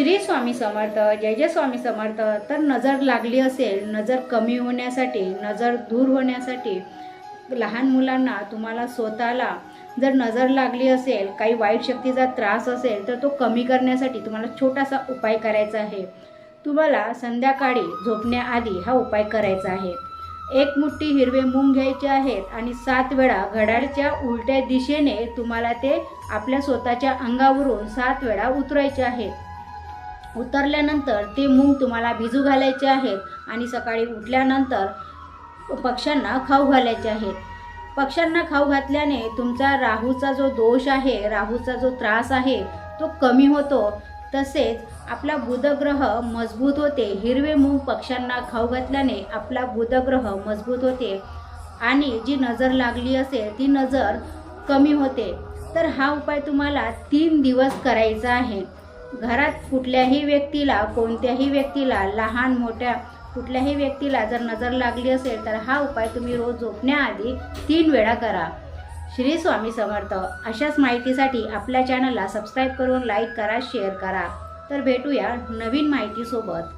श्री स्वामी समर्थ जय जय स्वामी समर्थ. तर नजर लागली असेल नजर कमी होण्यासाठी नजर दूर होण्यासाठी लहान मुलांना तुम्हाला स्वतःला जर नजर लागली असेल काही वाईट शक्तीचा त्रास असेल तर तो कमी करण्यासाठी तुम्हाला छोटासा उपाय करायचा आहे. तुम्हाला संध्याकाळी झोपण्याआधी हा उपाय करायचा आहे. एक मुठ्ठी हिरवे मूंग घ्यायचे आहेत आणि सात वेळा घड्याळच्या उलट्या दिशेने तुम्हाला ते आपल्या स्वतःच्या अंगावरून सात वेळा उतरायचे आहेत. उतरल्यानंतर ते मूग तुम्हाला भिजू घालायचे आहेत आणि सकाळी उठल्यानंतर पक्ष्यांना खाऊ घालायचे आहेत. पक्ष्यांना खाऊ घातल्याने तुमचा राहूचा जो दोष आहे राहूचा जो त्रास आहे तो कमी होतो. तसेच आपला बुधग्रह मजबूत होते. हिरवे मूग पक्ष्यांना खाऊ घातल्याने आपला बुधग्रह मजबूत होते आणि जी नजर लागली असेल ती नजर कमी होते. तर हा उपाय तुम्हाला तीन दिवस करायचा आहे. घरात कुठल्याही व्यक्तीला कोणत्याही व्यक्तीला लहान मोठ्या कुठल्याही व्यक्तीला जर नजर लागली असेल तर हा उपाय तुम्ही रोज झोपण्याआधी तीन वेळा करा. श्री स्वामी समर्थ. अशाच माहितीसाठी आपल्या चॅनलला सबस्क्राईब करून लाईक करा शेअर करा. तर भेटूया नवीन माहितीसोबत.